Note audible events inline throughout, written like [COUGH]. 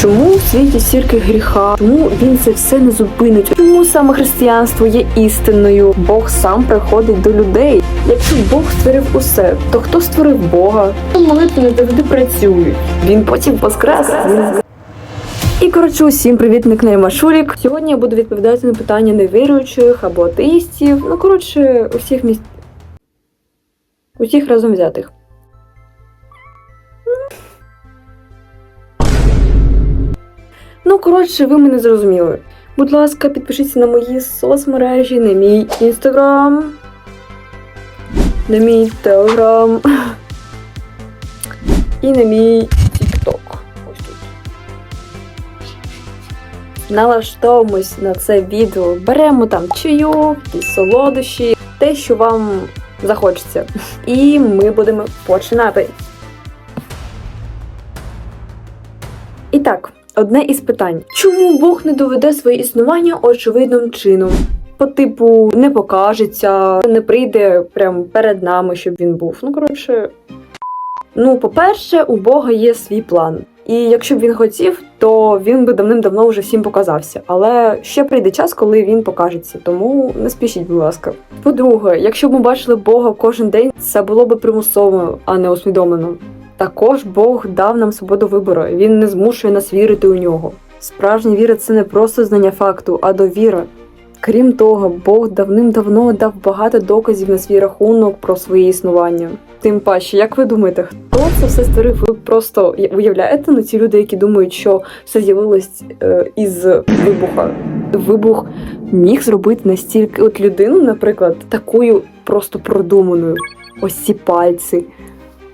Чому в світі стільки гріха? Чому він це все не зупинить? Чому саме християнство є істинною? Бог сам приходить до людей. Якщо Бог створив усе, то хто створив Бога? Молитви не завжди працюють. Він потім воскрес. І коротше, усім привіт, никней Машурік. Сьогодні я буду відповідати на питання невіруючих або атеїстів. Ну коротше, усіх міст... усіх разом взятих. Ну, коротше, ви мене зрозуміли. Будь ласка, підпишіться на мої соцмережі, на мій інстаграм, на мій телеграм і на мій тікток. Ось тут. Налаштовуємось на це відео. Беремо там чайок, якісь солодощі, те, що вам захочеться. І ми будемо починати. І так, одне із питань: чому Бог не доведе своє існування очевидним чином? По типу не покажеться, не прийде прямо перед нами, щоб він був. Ну коротше. Ну, по-перше, у Бога є свій план. І якщо б він хотів, то він би давним-давно вже всім показався. Але ще прийде час, коли він покажеться. Тому не спішіть, будь ласка. По-друге, якщо б ми бачили Бога кожен день, це було б примусово, а не усвідомлено. Також Бог дав нам свободу вибору. Він не змушує нас вірити у нього. Справжня віра це не просто знання факту, а довіра. Крім того, Бог давним-давно дав багато доказів на свій рахунок про своє існування. Тим паче, як ви думаєте, хто це все створив? Ви просто уявляєте на ці люди, які думають, що все з'явилось е, із вибуха? Вибух міг зробити настільки от людину, наприклад, такою просто продуманою. Ось ці пальці,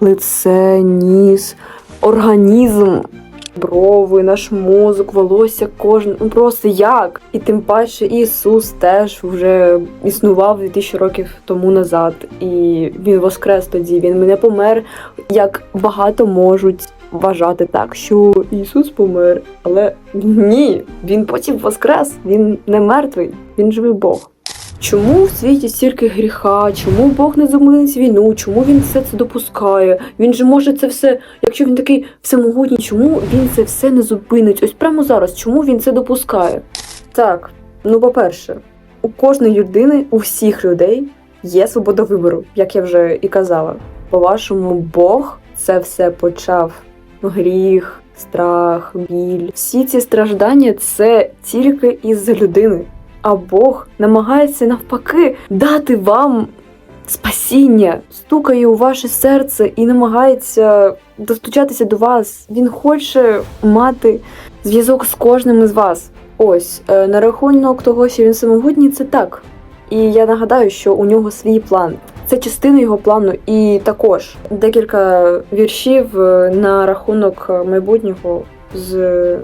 лице, ніс, організм, брови, наш мозок, волосся, кожен. Ну просто як? І тим паче Ісус теж вже існував 2000 років тому назад, і він воскрес тоді. Він не помер, як багато можуть вважати так, що Ісус помер. Але ні, він потім воскрес, він не мертвий, він живий Бог. Чому в світі стільки гріха? Чому Бог не зупинить війну? Чому він все це допускає? Він же може це все, якщо він такий всемогутній, чому він це все не зупинить? Ось прямо зараз, чому він це допускає? Так, ну по-перше, у кожної людини, у всіх людей є свобода вибору, як я вже і казала. По-вашому, Бог це все почав. Гріх, страх, біль. Всі ці страждання це тільки із-за людини. А Бог намагається навпаки дати вам спасіння, стукає у ваше серце і намагається достучатися до вас. Він хоче мати зв'язок з кожним із вас. Ось е, на рахунок того, що він самогутній, це так. І я нагадаю, що у нього свій план. Це частина його плану, і також декілька віршів е, на рахунок майбутнього з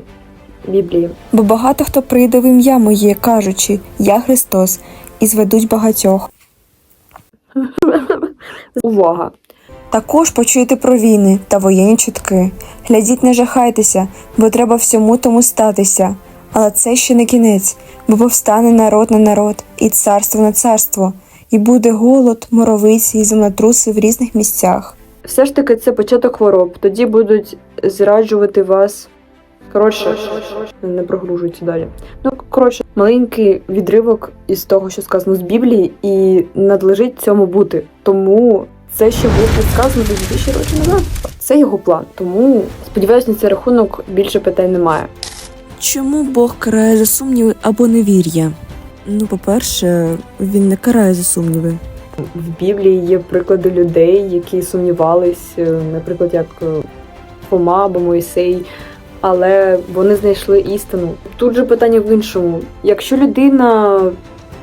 Біблії. Бо багато хто прийде в ім'я моє, кажучи, я Христос, і зведуть багатьох. [LAUGHS] Увага! Також почуєте про війни та воєнні чутки. Глядіть, не жахайтеся, бо треба всьому тому статися. Але це ще не кінець, бо повстане народ на народ, і царство на царство, і буде голод, моровиці і землетруси в різних місцях. Все ж таки, це початок хвороб. Тоді будуть зраджувати вас. Коротше, не прогружується далі. Ну, коротше, маленький відривок із того, що сказано з Біблії, і надлежить цьому бути. Тому це ще було сказано 2000 років назад. Це його план. Тому сподіваюся, на цей рахунок більше питань немає. Чому Бог карає за сумніви або невір'я? Ну, по-перше, він не карає за сумніви. В Біблії є приклади людей, які сумнівались, е, наприклад, як е, Фома або Моїсей, але вони знайшли істину. Тут же питання в іншому: якщо людина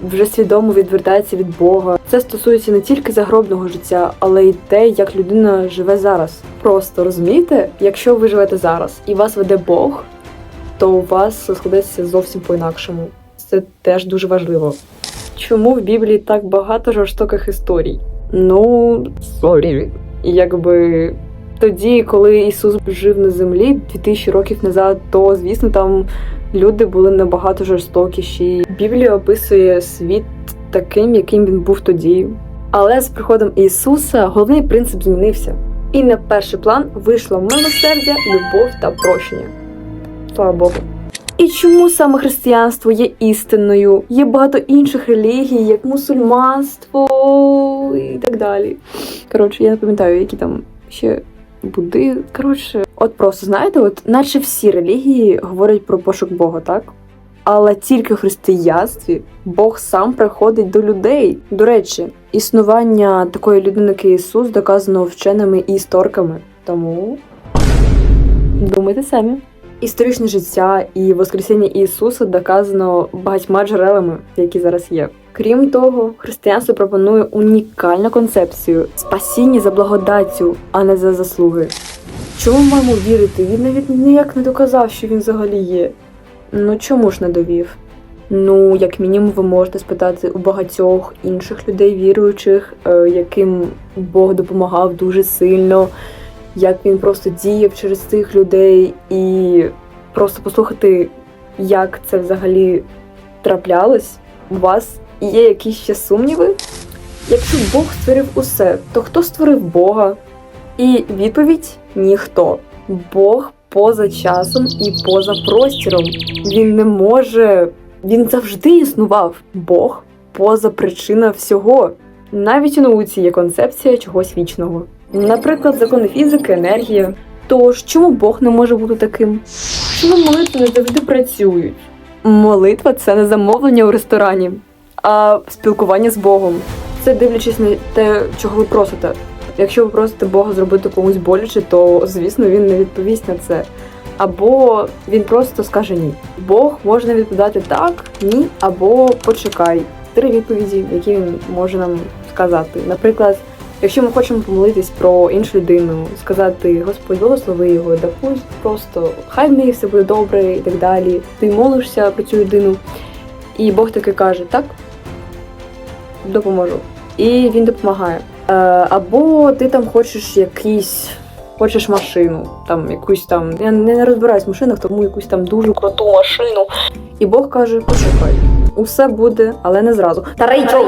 вже свідомо відвертається від Бога, це стосується не тільки загробного життя, але й те, як людина живе зараз. Просто розумієте, якщо ви живете зараз і вас веде Бог, то у вас складеться зовсім по-інакшому. Це теж дуже важливо. Чому в Біблії так багато жорстоких історій? Ну, sorry. якби тоді, коли Ісус жив на землі 2000 років назад, то звісно там люди були набагато жорстокіші. Біблія описує світ таким, яким він був тоді. Але з приходом Ісуса головний принцип змінився. І на перший план вийшло милосердя, любов та прощення. Слава Богу. І чому саме християнство є істинною? Є багато інших релігій, як мусульманство і так далі. Коротше, я не пам'ятаю, які там ще буди. Коротше, от просто знаєте, от наче всі релігії говорять про пошук Бога, так? Але тільки в християнстві Бог сам приходить до людей. До речі, існування такої людини, як Ісус, доказано вченими і істориками. Тому думайте самі. Історичне життя і Воскресіння Ісуса доказано багатьма джерелами, які зараз є. Крім того, християнство пропонує унікальну концепцію спасіння за благодаттю, а не за заслуги. Чому маємо вірити? Він навіть ніяк не доказав, що він взагалі є. Ну чому ж не довів? Ну, як мінімум, ви можете спитати у багатьох інших людей віруючих, е, яким Бог допомагав дуже сильно, як він просто діяв через цих людей, і просто послухати, як це взагалі траплялось. У вас є якісь ще сумніви? Якщо Бог створив усе, то хто створив Бога? І відповідь ніхто. Бог поза часом і поза простіром. Він не може. Він завжди існував. Бог поза причина всього. Навіть у науці є концепція чогось вічного. Наприклад, закони фізики, енергія. Тож, чому Бог не може бути таким? Чому молитви не завжди працюють? Молитва це не замовлення у ресторані, а спілкування з Богом. Це дивлячись на те, чого ви просите. Якщо ви просите Бога зробити комусь боляче, то звісно він не відповість на це. Або він просто скаже ні. Бог може відповідати так, ні, або почекай. Три відповіді, які він може нам сказати. Наприклад, якщо ми хочемо помолитись про іншу людину, сказати Господь благослови його, допусть просто хай в неї все буде добре і так далі. Ти молишся про цю людину, і Бог таки каже, так, допоможу. І він допомагає. Е, або ти там хочеш якийсь. Хочеш машину, там якусь там. Я не розбираюсь в машинах, тому якусь там дуже круту машину. І Бог каже: почекай, усе буде, але не зразу. Та Рейчел!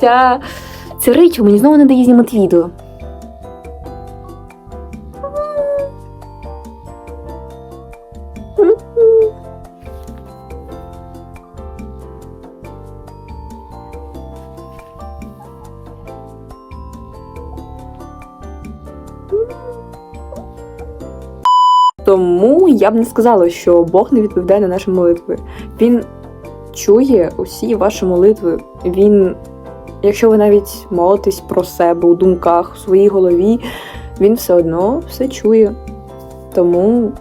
Ця. Ця Рейчел мені знову не дає знімати відео. Тому я б не сказала, що Бог не відповідає на наші молитви. Він чує усі ваші молитви. Він, якщо ви навіть молитесь про себе у думках, у своїй голові, він все одно все чує. Тому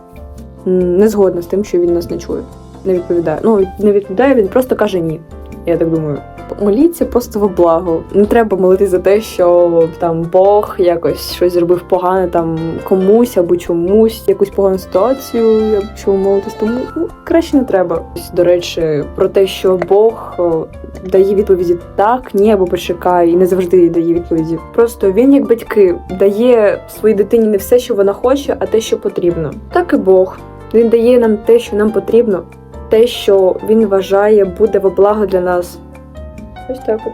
не згодна з тим, що він нас не чує. Не відповідає. Ну, не відповідає, він просто каже ні. Я так думаю. Моліться просто во благо. Не треба молитись за те, що там Бог якось щось зробив погане там комусь або чомусь, якусь погану ситуацію, якщо ви молитесь, тому ну, краще не треба. До речі, про те, що Бог дає відповіді так, ні, або почекай, і не завжди дає відповіді. Просто він, як батьки, дає своїй дитині не все, що вона хоче, а те, що потрібно. Так і Бог. Він дає нам те, що нам потрібно, те, що він вважає буде во благо для нас. Ось так от.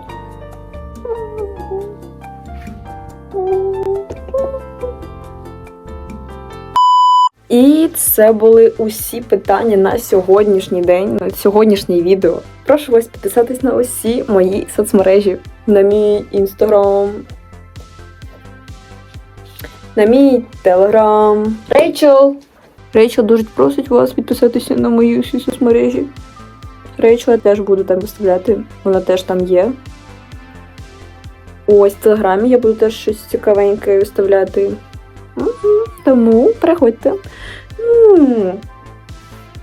І це були усі питання на сьогоднішній день, на сьогоднішнє відео. Прошу вас підписатись на усі мої соцмережі, на мій інстаграм, на мій телеграм. Рейчел! Рейчел дуже просить вас підписатися на мої всі соцмережі. Рейчел я теж буду там виставляти, вона теж там є. Ось в телеграмі я буду теж щось цікавеньке виставляти. Тому приходьте.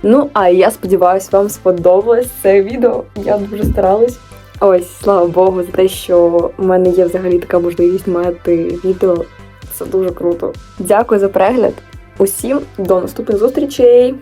Ну, а я сподіваюся, вам сподобалось це відео. Я дуже старалась. Ось, слава Богу, за те, що в мене є взагалі така можливість мати відео. Це дуже круто. Дякую за перегляд. Усім до наступних зустрічей!